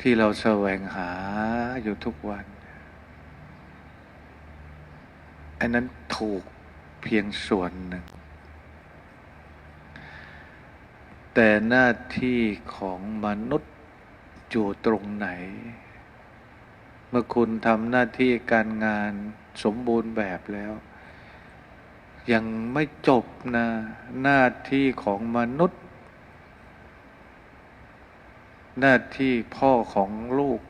ที่เราแสวงหาอยู่ทุกวัน อันนั้นถูกเพียงส่วนหนึ่ง แต่หน้าที่ของมนุษย์อยู่ตรงไหน เมื่อคุณทำหน้าที่การงานสมบูรณ์แบบแล้ว ยังไม่จบนะ หน้าที่ของมนุษย์ หน้าที่พ่อของลูก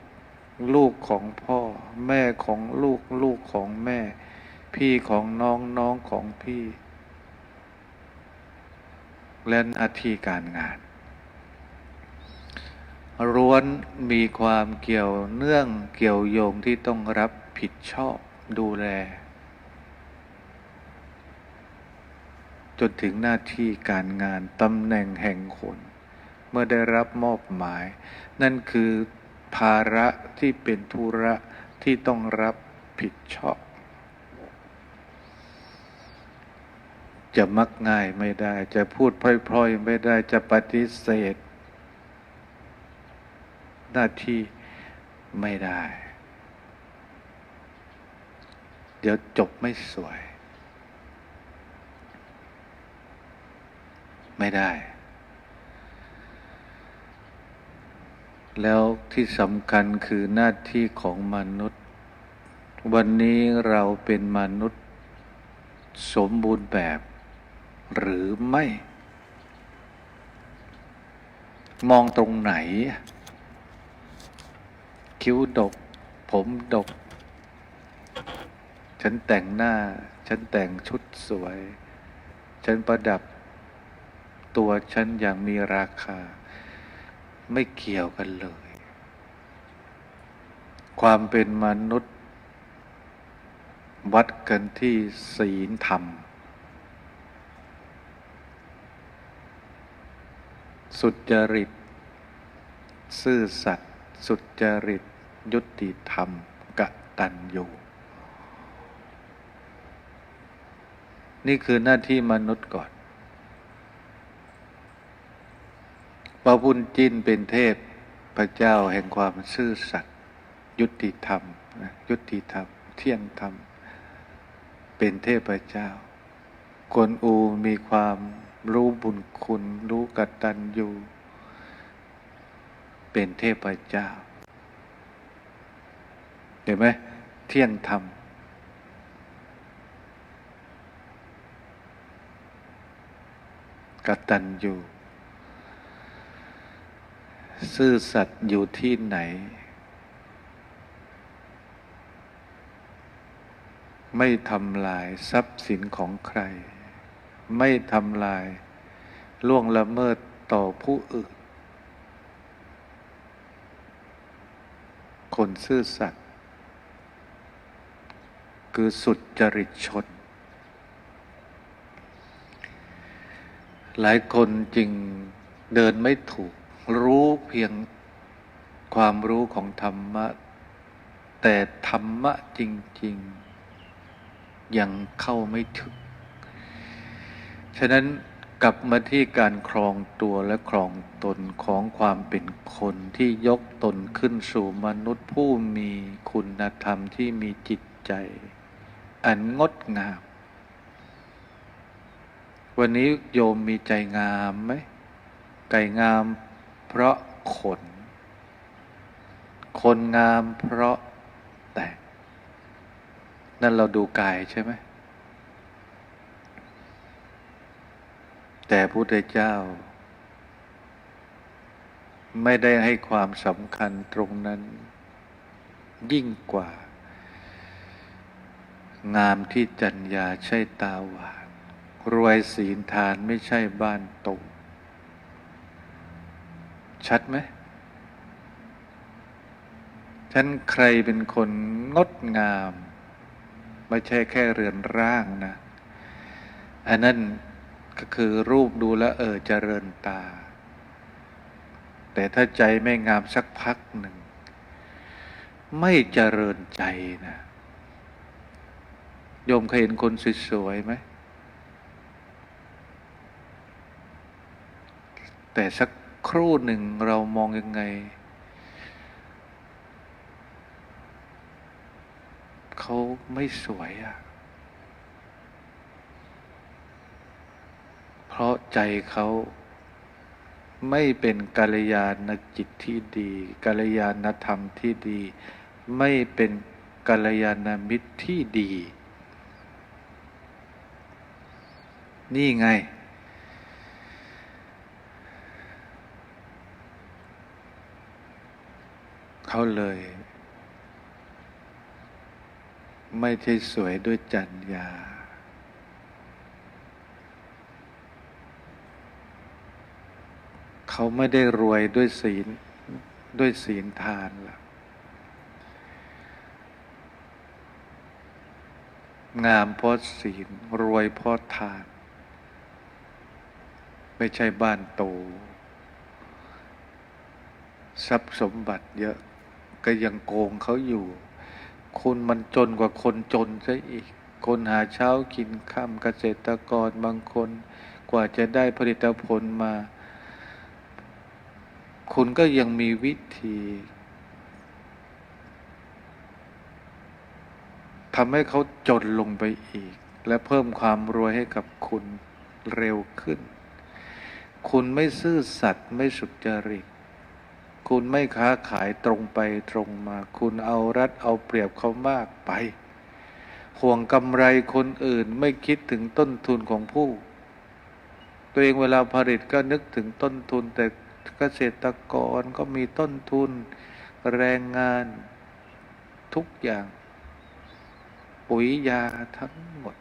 ลูกของพ่อ แม่ของลูก ลูกของแม่ พี่ของน้องน้องของพี่ และหน้าที่การงานร้วนมีความเกี่ยวเนื่องเกี่ยวโยงที่ต้องรับผิดชอบดูแล จนถึงหน้าที่การงานตำแหน่งแห่งคน เมื่อได้รับมอบหมาย นั่นคือภาระที่เป็นธุระที่ต้องรับผิดชอบ จะมักง่ายไม่ได้ จะพูดพล่อยๆไม่ได้จะปฏิเสธ หน้าที่ไม่ได้ เดี๋ยวจบไม่สวย ไม่ได้ แล้วที่สำคัญคือหน้าที่ของมนุษย์ วันนี้เราเป็นมนุษย์ สมบูรณ์แบบ หรือไม่ มองตรงไหน คิ้วดก ผมดก ฉันแต่งหน้า ฉันแต่งชุดสวย ฉันประดับ ตัวฉันอย่างมีราคา ไม่เกี่ยวกันเลย ความเป็นมนุษย์ วัดกันที่ศีลธรรม สุจริต ซื่อสัตย์สุจริต ยุติธรรมกะตัญญูนี่คือหน้าที่มนุษย์ก่อน ระพุทธจินเป็นเทพพระเจ้าแห่งความซื่อสัตย์ยุติธรรมนะยุติธรรม เที่ยงธรรม เป็นเทพเจ้ากวนอูมีความรู้บุญคุณ รู้กตัญญูเป็นเทพเจ้า เห็นไหมเที่ยงธรรม กตัญญู ซื่อสัตย์อยู่ที่ไหน ไม่ทำลายทรัพย์สินของใคร ไม่ทำลายล่วงละเมิดต่อผู้อื่น คนซื่อสัตย์คือสุดจริตชน หลายคนจึงเดินไม่ถูก รู้เพียงความรู้ของธรรมะ แต่ธรรมะจริง ๆ ยังเข้าไม่ถึง ฉะนั้นกลับมาที่การครองตัวและครองตนของความเป็นคนที่ยกตนขึ้นสู่มนุษย์ผู้มีคุณธรรมที่มีจิตใจ อันงดงาม วันนี้โยมมีใจงามไหมไก่งาม เพราะขน คนงามเพราะแต่ง นั่นเราดูกายใช่ไหม แต่พระพุทธเจ้า ไม่ได้ให้ความสำคัญตรงนั้น ยิ่งกว่า งามที่จัญญาใช่ตาหวานรวยศีลทานไม่ใช่บ้านตรง ชัดไหมฉันใครเป็นคนงดงาม ไม่ใช่แค่เรือนร่างนะ อันนั้นก็คือรูปดูแลเออเจริญตา แต่ถ้าใจไม่งามสักพักหนึ่ง ไม่เจริญใจนะโยมเคยเห็นคนสวยๆไหมแต่สัก ครู่หนึ่งเรามองยังไง เขาไม่สวยอะ่ะ เพราะใจเขาไม่เป็นกัลยาณจิตที่ดีกัลยาณธรรมที่ดี ไม่เป็นกัลยาณมิตรที่ดี นี่ไง เขาเลย ไม่ใช่สวยด้วยจัญญา เขาไม่ได้รวยด้วยศีลด้วยศีลทานล่ะ งามเพราะศีล รวยเพราะทาน ไม่ใช่บ้านโตทรัพย์สมบัติเยอะ ก็ยังโกงเขาอยู่คุณมันจนกว่าคนจนซะอีก คนหาเช้ากินข้ามเกษตรกรบางคนกว่าจะได้ผลิตผลมา คุณก็ยังมีวิธีทำให้เขาจนลงไปอีก และเพิ่มความรวยให้กับคุณเร็วขึ้น คุณไม่ซื่อสัตย์ไม่สุจริต คุณไม่ค้าขายตรงไปตรงมา คุณเอารัดเอาเปรียบเขามากไป ห่วงกำไรคนอื่นไม่คิดถึงต้นทุนของผู้ ตัวเองเวลาผลิตก็นึกถึงต้นทุน แต่เกษตรกรก็มีต้นทุน แรงงานทุกอย่าง ปุ๋ยยาทั้งหมด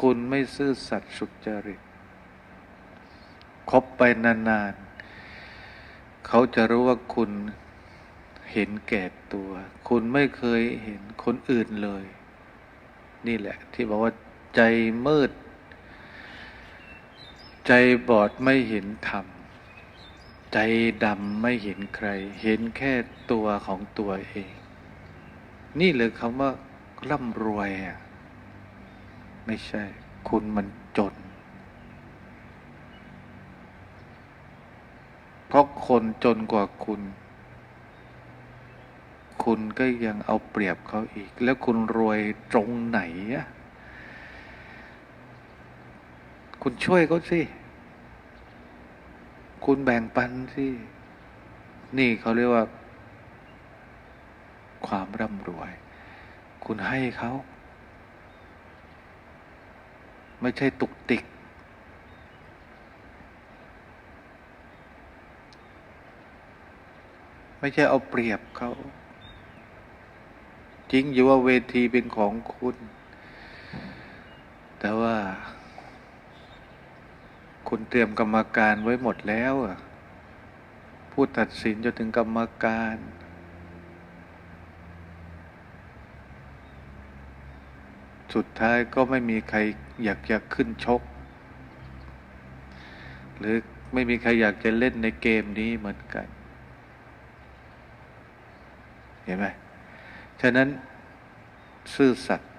คุณไม่ซื่อสัตย์สุจริต คบไปนานๆ เขาจะรู้ว่าคุณเห็นแก่ตัว คุณไม่เคยเห็นคนอื่นเลย นี่แหละ ที่บอกว่าใจมืด ใจบอดไม่เห็นธรรม ใจดำไม่เห็นใคร เห็นแค่ตัวของตัวเอง นี่เลยคำว่าร่ำรวยอะ ไม่ใช่ คุณมันจน เพราะ คนจนกว่าคุณ คุณก็ยังเอาเปรียบเขาอีก แล้วคุณรวยตรงไหนอะคุณช่วยเขาสิ คุณแบ่งปันสิ นี่เขาเรียกว่า ความร่ำรวย คุณให้เขา ไม่ใช่ตุกติก ไม่ใช่เอาเปรียบเขาจริงอยู่ว่าเวทีเป็นของคุณ แต่ว่า คุณเตรียมกรรมการไว้หมดแล้วผู้ตัดสินจนถึงกรรมการ สุดท้ายก็ไม่มีใครอยากจะขึ้นชก หรือไม่มีใครอยากจะเล่นในเกมนี้เหมือนกัน เห็นไหมฉะนั้นซื่อสัตย์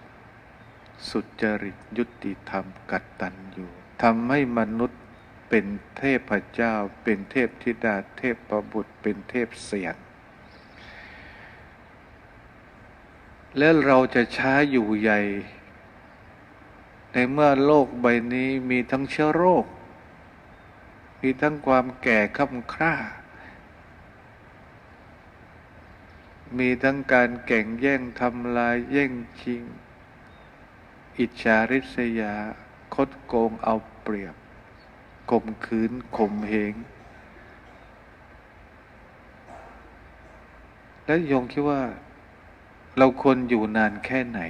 สุจริตยุติธรรมกัตตัญญูทำให้มนุษย์เป็นเทพเจ้า เป็นเทพธิดาเทพประบุตรเป็นเทพเสียงแล้วเราจะช้าอยู่ใหญ่ ในเมื่อโลกใบนี้มีทั้งเชื้อโรค มีทั้งความแก่ค่ำคร่า มีทั้งการแก่งแย่งทำลายแย่งชิง อิจฉาริษยา คดโกงเอาเปรียบข่มขืนข่มเหง แล้วยงคิดว่า เราควรอยู่นานแค่ไหน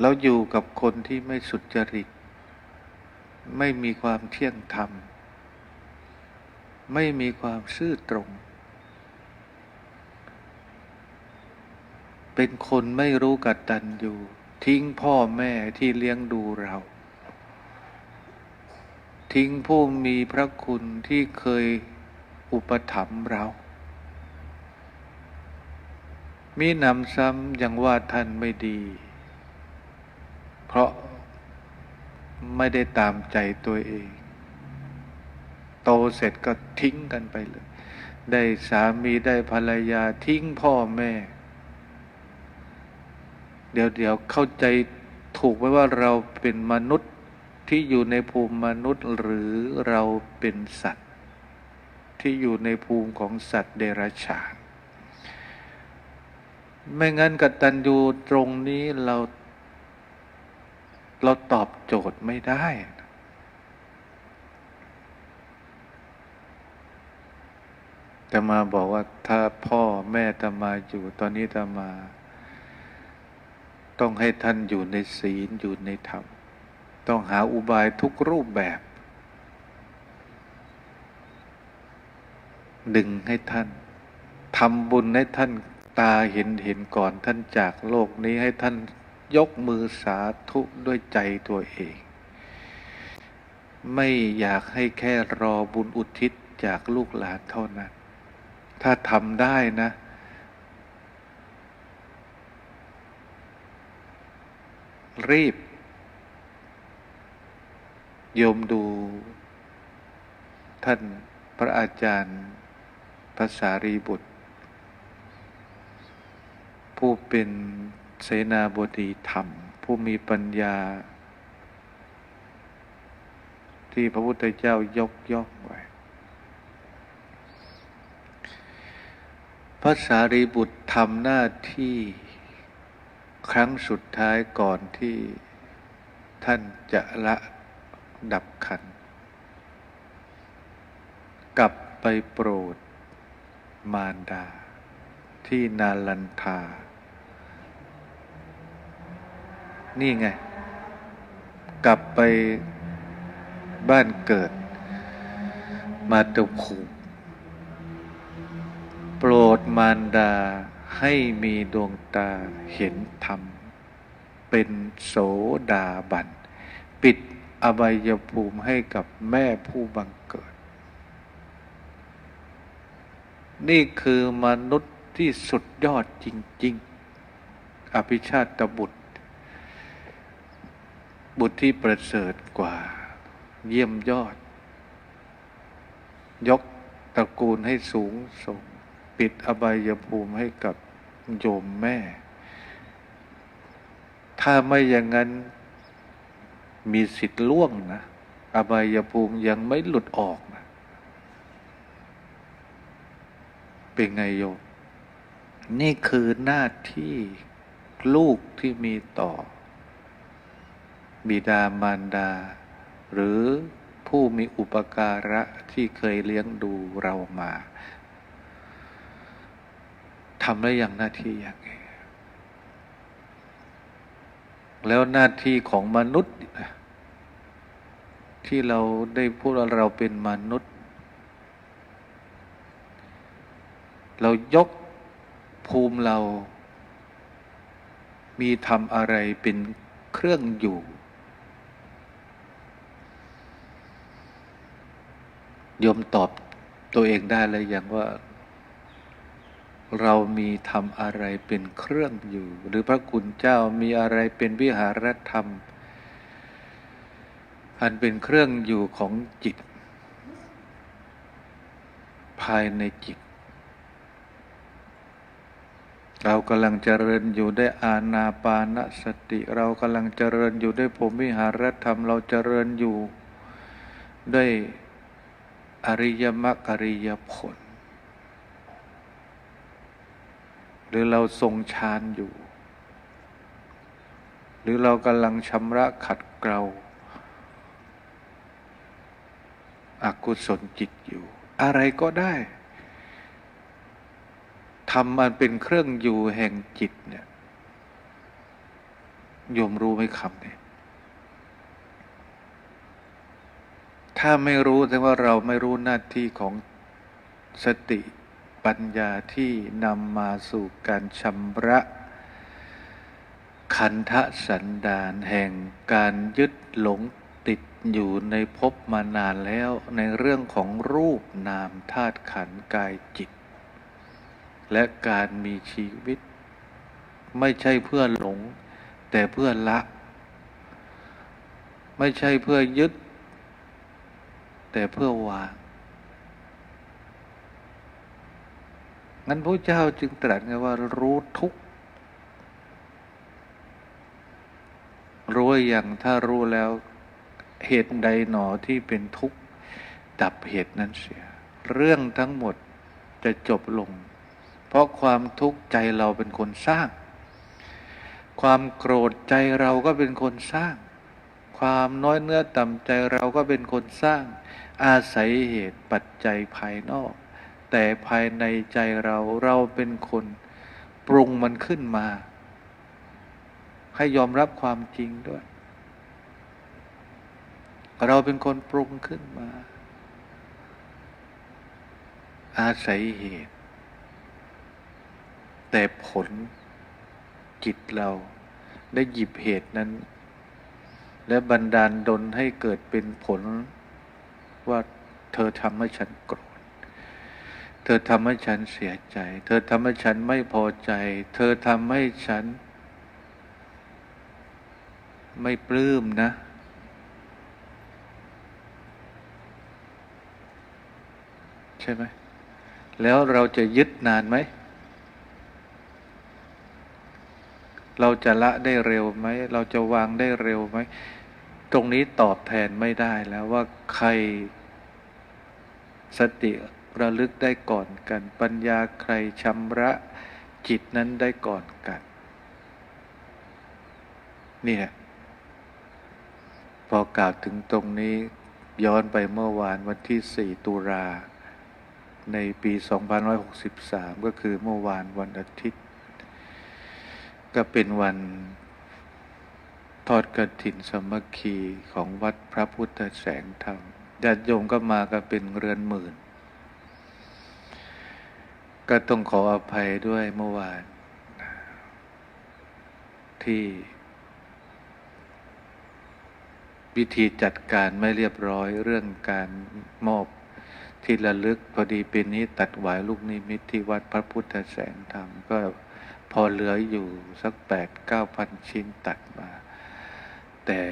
เราอยู่กับคนที่ไม่สุจริต ไม่มีความเที่ยงธรรม ไม่มีความซื่อตรง เป็นคนไม่รู้กัดตันอยู่ ทิ้งพ่อแม่ที่เลี้ยงดูเรา ทิ้งผู้มีพระคุณที่เคยอุปถัมภ์เรา มีนำซ้ำยังว่าท่านไม่ดี เพราะไม่ได้ตามใจตัวเอง โตเสร็จก็ทิ้งกันไปเลย ได้สามีได้ภรรยาทิ้งพ่อแม่ เดี๋ยวเดี๋ยวเข้าใจถูกไหมว่าเราเป็นมนุษย์ที่อยู่ในภูมิมนุษย์หรือเราเป็นสัตว์ ที่อยู่ในภูมิของสัตว์เดรัจฉานไม่งั้นกตัญญูตรงนี้เรา เราตอบโจทย์ไม่ได้ แต่มาบอกว่าถ้าพ่อแม่ตมาอยู่ ตอนนี้ตมา ต้องให้ท่านอยู่ในศีลอยู่ในธรรม ต้องหาอุบายทุกรูปแบบ ดึงให้ท่านทำบุญให้ท่านตาเห็นเห็นก่อนท่านจากโลกนี้ให้ท่านยกมือสาธุด้วยใจตัวเอง ไม่อยากให้แค่รอบุญอุทิศจากลูกหลานเท่านั้น ถ้าทำได้นะ รีบ โยมดู ท่านพระอาจารย์ภาษารีบุตร ผู้เป็นเสนาบดีธรรม ผู้มีปัญญา ที่พระพุทธเจ้ายกย่องไว้ พ ระสารีบุตรทำหน้าที่ครั้งสุดท้ายก่อนที่ท่านจะละดับขัน กลับไปโปรดมารดา ที่นาลันทา นี่ไง กลับไปบ้านเกิดมาตุภูมิ โปรดมารดาให้มีดวงตาเห็นธรรม เป็นโสดาบัน ปิดอบายภูมิให้กับแม่ผู้บังเกิด นี่คือมนุษย์ที่สุดยอดจริง ๆ อภิชาตบุตร บุตรที่ประเสริฐกว่า เยี่ยมยอด ยกตระกูลให้สูงส่ง ปิดอบายภูมิให้กับโยมแม่ ถ้าไม่อย่างนั้นมีสิทธิ์ล่วงนะอบายภูมิยังไม่หลุดออกนะเป็นไงโยม นี่คือหน้าที่ลูกที่มีต่อ บิดามารดา หรือผู้มีอุปการะที่เคยเลี้ยงดูเรามา ทำได้อย่างหน้าที่อย่างไงแล้วหน้าที่ของมนุษย์ที่เราได้พูดว่าเราเป็นมนุษย์ เรายกภูมิเรา มีทำอะไรเป็นเครื่องอยู่ ยมตอบตัวเองได้เลยอย่างว่า เรามีทำอะไรเป็นเครื่องอยู่ หรือพระคุณเจ้ามีอะไรเป็นวิหารธรรม อันเป็นเครื่องอยู่ของจิต ภายในจิต เรากำลังเจริญอยู่ได้อาณาปานสติ เรากำลังเจริญอยู่ได้ผมวิหารธรรม เราเจริญอยู่ด้วยอริยมรรคอริยผล ห รือเราทรงฌานอยู่ หรือเรากำลังชำระขัดเกลาอากุศลจิตอยู่ อะไรก็ได้ทำมันเป็นเครื่องอยู่แห่งจิตเนี่ยโยมรู้ไหมคำนี้ถ้าไม่รู้แสดงว่าเราไม่รู้หน้าที่ของสติ ปัญญาที่นำมาสู่การชำระขันธสันดานแห่งการยึดหลงติดอยู่ในภพมานานแล้วในเรื่องของรูปนามธาตุขันกายจิต และการมีชีวิต ไม่ใช่เพื่อหลง แต่เพื่อละ ไม่ใช่เพื่อยึด แต่เพื่อวาง งั้นพระเจ้าจึงตรัสไงว่ารู้ทุกรู้อย่างถ้ารู้แล้วเหตุใดหนอที่เป็นทุกข์ดับเหตุนั้นเสีย เรื่องทั้งหมดจะจบลง เพราะความทุกข์ใจเราเป็นคนสร้าง ความโกรธใจเราก็เป็นคนสร้าง ความน้อยเนื้อต่ำใจเราก็เป็นคนสร้าง อาศัยเหตุปัจจัยภายนอก แต่ภายในใจเราเราเป็นคนปรุงมันขึ้นมา ให้ยอมรับความจริงด้วย เราเป็นคนปรุงขึ้นมา อาศัยเหตุ แต่ผลจิตเราได้หยิบเหตุนั้น และบันดาลดลให้เกิดเป็นผลว่าเธอทำให้ฉันโกรธ เธอทำให้ฉันเสียใจ เธอทำให้ฉันไม่พอใจ เธอทำให้ฉัน ไม่ปลื้มนะ ใช่ไหม แล้วเราจะยึดนานไหม เราจะละได้เร็วไหม เราจะวางได้เร็วไหม ตรงนี้ตอบแทนไม่ได้แล้วว่าใครสติ ระลึกได้ก่อนกัน ปัญญาใครชำระจิตนั้นได้ก่อนกัน นี่แหละพอกล่าวถึงตรงนี้ย้อนไปเมื่อวานวันที่ 4 ตุลาในปี 2563 ก็คือเมื่อวานวันอาทิตย์ ก็เป็นวันทอดกระถินสมัคคีของวัดพระพุทธแสงธรรมญาติโยมก็มากันเป็นเรือนหมื่น ก็ต้องขออภัยด้วยเมื่อวานที่ วิธีจัดการไม่เรียบร้อยเรื่องการมอบที่ระลึกพอดีปีนี้ตัดหวายลูกนิมิตที่วัดพระพุทธแสงธรรม ก็พอเหลืออยู่สักแปดเก้าพันชิ้นตัดมา แต่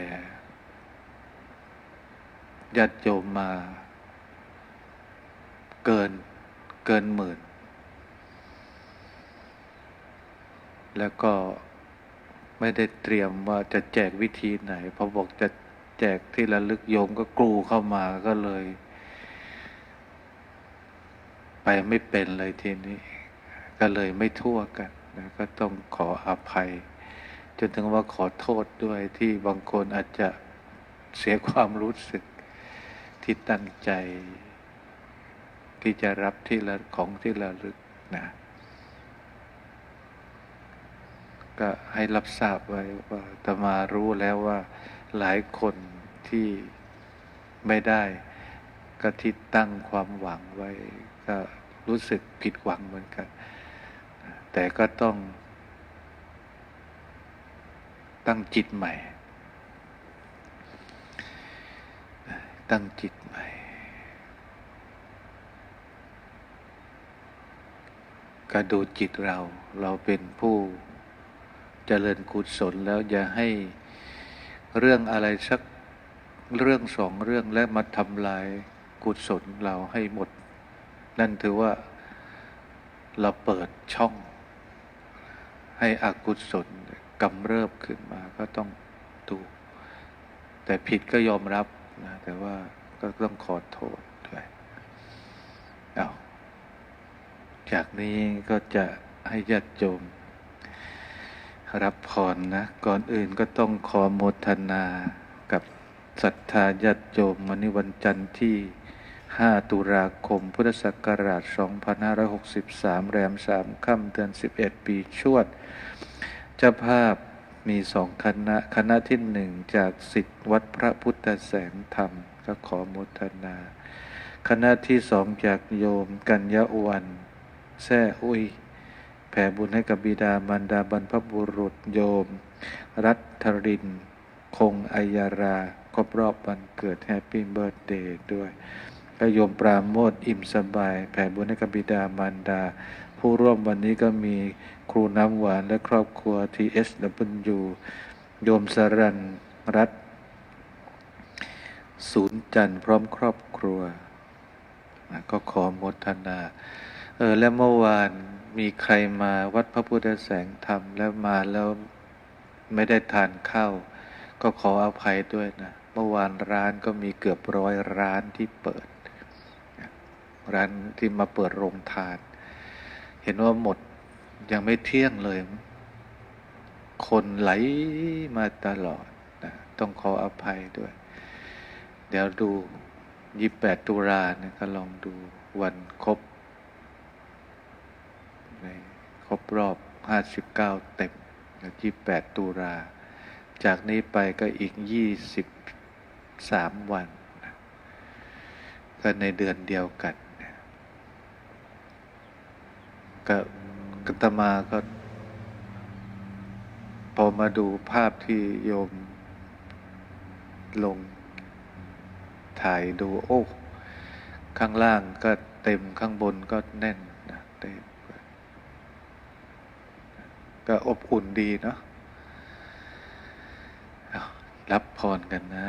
ญาติโยมมา เกินเกินหมื่น แล้วก็ไม่ได้เตรียมว่าจะแจกวิธีไหนพอบอกจะแจกที่ระลึกโยมก็กลูเข้ามาก็เลย ไปไม่เป็นเลยทีนี้ ก็เลยไม่ทั่วกันนะก็ต้องขออภัย จนถึงว่าขอโทษด้วยที่บางคนอาจจะเสียความรู้สึกที่ตั้งใจ ที่จะรับที่ละของที่ระลึกนะ ก็ให้รับทราบไว้ว่าตมารู้แล้วว่าหลายคนที่ไม่ได้ก็ที่ตั้งความหวังไว้ ก็รู้สึกผิดหวังเหมือนกัน แต่ก็ต้องตั้งจิตใหม่ ตั้งจิตใหม่ ก็ดูจิตเรา เราเป็นผู้ เจริญกุศลแล้วอย่าให้เรื่องอะไรสักเรื่องสองเรื่องและมาทำลายกุศลเราให้หมด นั่นถือว่าเราเปิดช่อง ให้อกุศลกำเริบขึ้นมาก็ต้องดูแต่ผิดก็ยอมรับนะแต่ว่าก็ต้องขอโทษด้วยเอาจากนี้ก็จะให้ญาติโยม รับพรนะ ก่อนอื่นก็ต้องขอโมทนากับศรัทธาญาติโยมวันนี้วันจันทร์ที่ 5 ตุลาคม พุทธศักราช 2563 แรม 3 ค่ำเดือน 11 ปีชวด เจ้าภาพมีสองคณะ คณะที่หนึ่งจากสิทธิวัดพระพุทธแสงธรรม ก็ขอโมทนา คณะที่สองจากโยมกัญญาวันแซ่อุ้ย แผ่บุญให้กับบิดามารดาบรรพบุรุษโยม รัตริน คงอัยาราครบรอบวันเกิดแฮปปี้เบิร์ดเดย์ด้วยกโยมปราโมทอิ่มสบาย แผ่บุญให้กับบิดามารดา ผู้ร่วมวันนี้ก็มีครูน้ำหวานและครอบครัว TSW โยมสรันรัตศูนย์จันทร์พร้อมครอบครัว ก็ขอโมทนา เออแล้วเมื่อวานมีใครมาวัดพระพุทธแสงธรรมแล้วมาแล้วไม่ได้ทานข้าวก็ขออภัยด้วยนะ เมื่อวานร้านก็มีเกือบร้อยร้านที่เปิด ร้านที่มาเปิดโรงทาน เห็นว่าหมดยังไม่เที่ยงเลย คนไหลมาตลอดนะต้องขออภัยด้วย เดี๋ยวดูยี่แปดตุลาเนี่ยก็ลองดูวันครบ ในครบรอบห้าสิบเก้าเต็มยี่แปดตุลา จากนี้ไปก็อีกยี่สิบสามวันนะก็ในเดือนเดียวกันนะก็กตมาก็ พอมาดูภาพที่โยมลงถ่ายดู โอ้ ข้างล่างก็เต็มข้างบนก็แน่นนะเต็ม ก็อบอุ่นดีเนาะรับพรกันนะ